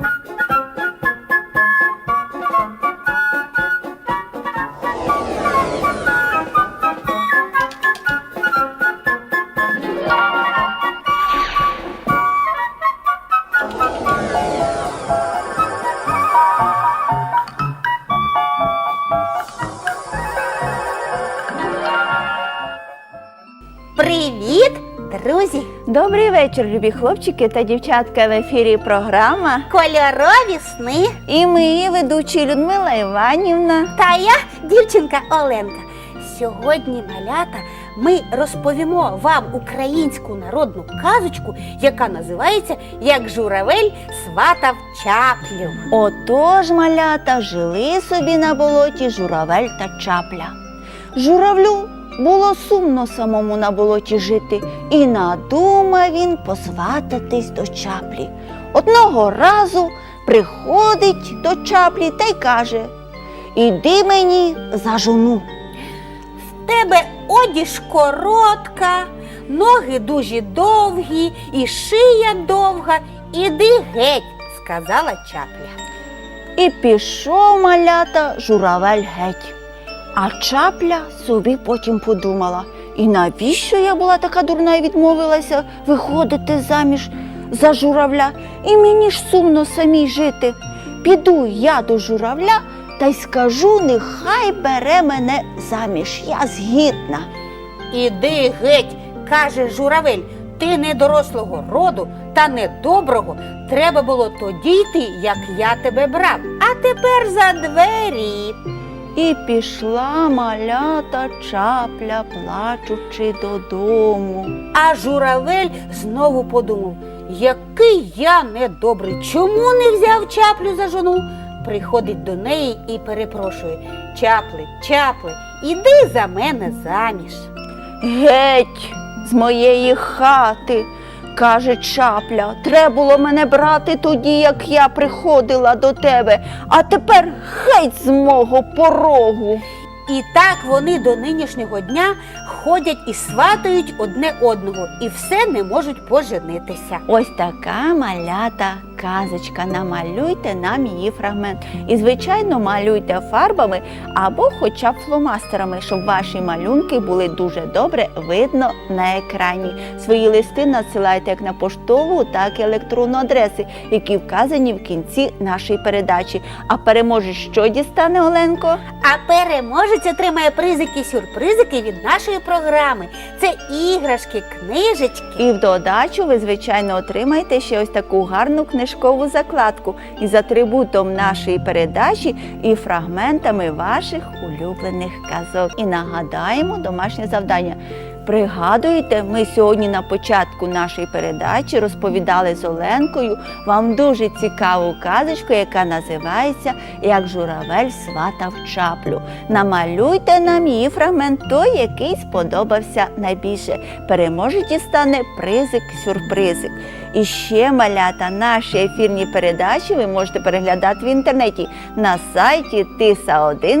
Thank you. Друзі! Добрий вечір, любі хлопчики та дівчатка. В ефірі програма. Кольорові сни. І ми, ведучі Людмила Іванівна. Та я, дівчинка Оленка. Сьогодні, малята, ми розповімо вам українську народну казочку, яка називається Як журавель сватав чаплю. Отож, малята, жили собі на болоті журавель та чапля. Журавлю було сумно самому на болоті жити, і надумав він посвататись до чаплі. Одного разу приходить до чаплі та й каже: Іди мені за жону. В тебе одіж коротка, ноги дуже довгі і шия довга. Іди геть, сказала чапля. І пішов малята журавель геть. А чапля собі потім подумала, і навіщо я була така дурна і відмовилася виходити заміж за журавля, і мені ж сумно самій жити. Піду я до журавля та й скажу, нехай бере мене заміж. Я згідна. Іди геть, каже журавель, ти не дорослого роду та недоброго. Треба було тоді йти, як я тебе брав. А тепер за двері. І пішла малята чапля, плачучи додому. А журавель знову подумав, який я недобрий, чому не взяв чаплю за жону? Приходить до неї і перепрошує Чапли, чапли, іди за мене заміж. Геть з моєї хати, каже чапля, треба було мене брати тоді, як я приходила до тебе, а тепер геть з мого порогу. І так вони до нинішнього дня ходять і сватають одне одного, і все не можуть поженитися. Ось така малята казочка. Намалюйте нам її фрагмент. І, звичайно, малюйте фарбами або хоча б фломастерами, щоб ваші малюнки були дуже добре видно на екрані. Свої листи надсилайте як на поштову, так і електронну адреси, які вказані в кінці нашої передачі. А переможе, що дістане Оленко? А переможець отримає призики-сюрпризики від нашої програми. Це іграшки, книжечки. І в додачу ви, звичайно, отримаєте ще ось таку гарну книжкову закладку із атрибутом нашої передачі і фрагментами ваших улюблених казок. І нагадаємо домашнє завдання. Пригадуєте, ми сьогодні на початку нашої передачі розповідали з Оленкою вам дуже цікаву казочку, яка називається Як журавель сватав чаплю. Намалюйте нам її фрагмент той, який сподобався найбільше. Переможець дістане призик-сюрпризик. І ще малята наші ефірні передачі ви можете переглядати в інтернеті на сайті tisa1.tv.